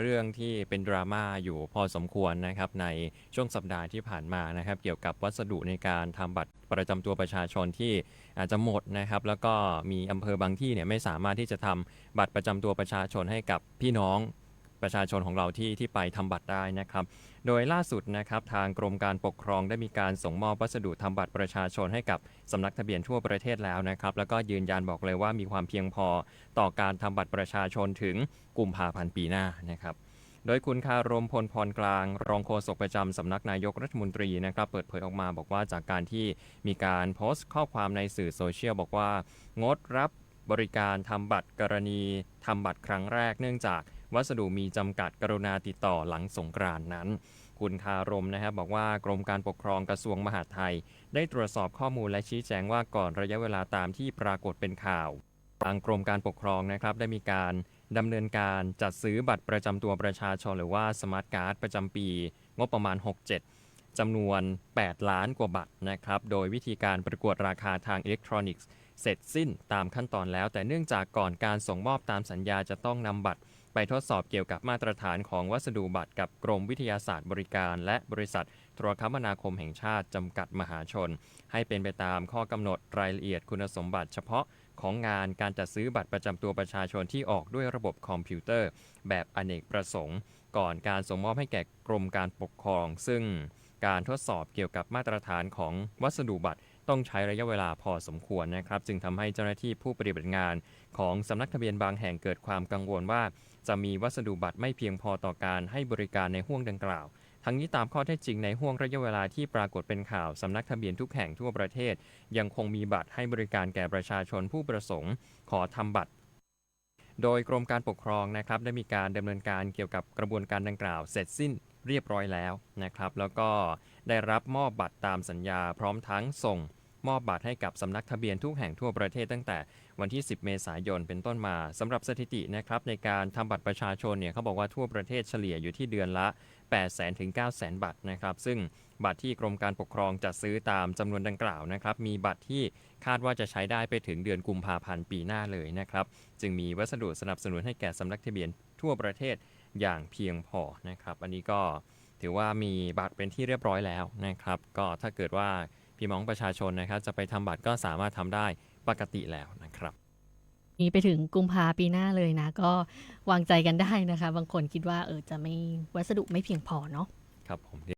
เรื่องที่เป็นดราม่าอยู่พอสมควรนะครับในช่วงสัปดาห์ที่ผ่านมานะครับ เกี่ยวกับวัสดุในการทำบัตรประจำตัวประชาชนที่อาจจะหมดนะครับ แล้วก็มีอำเภอบางที่เนี่ยไม่สามารถที่จะทำบัตรประจำตัวประชาชนให้กับพี่น้อง ประชาชนของเราที่ที่ไปทำบัตรได้นะครับ โดยล่าสุดนะครับทางกรมการปกครองได้มีการส่งมอบวัสดุทำบัตรประชาชนให้กับสำนักทะเบียนทั่วประเทศแล้วนะครับ แล้วก็ยืนยันบอกเลยว่ามีความเพียงพอต่อการทำบัตรประชาชนถึงกุมภาพันธ์ปีหน้านะครับโดยคุณคารมพลพรกลาง รองโฆษกประจำสำนักนายกรัฐมนตรีนะครับ เปิดเผยออกมาบอกว่าจากการที่มีการโพสต์ข้อความในสื่อโซเชียลบอกว่า งดรับบริการทำบัตรกรณีทำบัตรครั้งแรก เนื่องจาก วัสดุมีจำกัดกรุณาติดต่อหลังสงกรานนั้น คุณคารมนะครับบอกว่ากรมการปกครองกระทรวงมหาดไทย ได้ตรวจสอบข้อมูลและชี้แจงว่าก่อนระยะเวลาตามที่ปรากฏเป็นข่าวทางกรมการปกครองนะครับได้มีการดำเนินการจัดซื้อบัตรประจำตัวประชาชนหรือว่าสมาร์ทการ์ดประจำปี งบประมาณ 67จำนวน 8 ล้านกว่าบัตรนะครับ โดยวิธีการประกวดราคาทางอิเล็กทรอนิกส์ เสร็จสิ้นตามขั้นตอนแล้ว แต่เนื่องจากก่อนการส่งมอบตามสัญญาจะต้องนำบัตร ไปทดสอบเกี่ยวกับมาตรฐานของวัสดุบัตรกับกรมวิทยาศาสตร์บริการ และบริษัทโทรคมนาคมแห่งชาติ จำกัดมหาชน ให้เป็นไปตามข้อกำหนดรายละเอียดคุณสมบัติเฉพาะของงานการจัดซื้อบัตรประจำตัวประชาชนที่ออกด้วยระบบคอมพิวเตอร์ แบบอเนกประสงค์ ก่อนการส่งมอบให้แก่กรมการปกครอง ซึ่ง การทดสอบเกี่ยวกับมาตรฐานของวัสดุบัตรต้องใช้ระยะเวลาพอสมควรนะครับ จึงทำให้เจ้าหน้าที่ผู้ปฏิบัติงาน ของสำนักทะเบียนบางแห่งเกิดความกังวลว่า จะมีวัสดุบัตรไม่เพียงพอต่อการให้บริการในห่วงดังกล่าว ทั้งนี้ตามข้อเท็จจริงในห่วงระยะเวลาที่ปรากฏเป็นข่าวสำนักทะเบียนทุกแห่งทั่วประเทศ ยังคงมีบัตรให้บริการแก่ประชาชนผู้ประสงค์ ขอทำบัตรโดยกรมการปกครองนะครับได้มีการดำเนินการเกี่ยวกับกระบวนการดังกล่าวเสร็จสิ้น เรียบร้อยแล้วนะครับ แล้วก็ได้รับมอบบัตรตามสัญญาพร้อมทั้งส่งมอบบัตรให้กับสำนักทะเบียนทุกแห่งทั่วประเทศตั้งแต่วันที่ 10 เมษายนเป็นต้นมาสำหรับสถิตินะครับในการทำบัตรประชาชนเนี่ยเขาบอกว่าทั่วประเทศเฉลี่ยอยู่ที่เดือนละ 8 0 0 0 0ถึง9 0 0 0 0บัตรนะครับซึ่งบัตรที่กรมการปกครองจัดซื้อตามจำนวนดังกล่าวนะครับมีบัตรที่คาดว่าจะใช้ได้ไปถึงเดือนกุมภาพันธ์ปีหน้าเลยนะครับจึงมีวัสดุสนับสนุนให้แก่สำนักทะเบียนทั่วประเทศ อย่างเพียงพอนะครับ อันนี้ก็ถือว่ามีบัตรเป็นที่เรียบร้อยแล้วนะครับ ก็ถ้าเกิดว่าพี่น้องประชาชนนะครับ จะไปทำบัตรก็สามารถทำได้ปกติแล้วนะครับมีไปถึงกุมภาปีหน้าเลยนะ ก็วางใจกันได้นะคะ บางคนคิดว่าเออจะไม่วัสดุไม่เพียงพอเนาะครับผม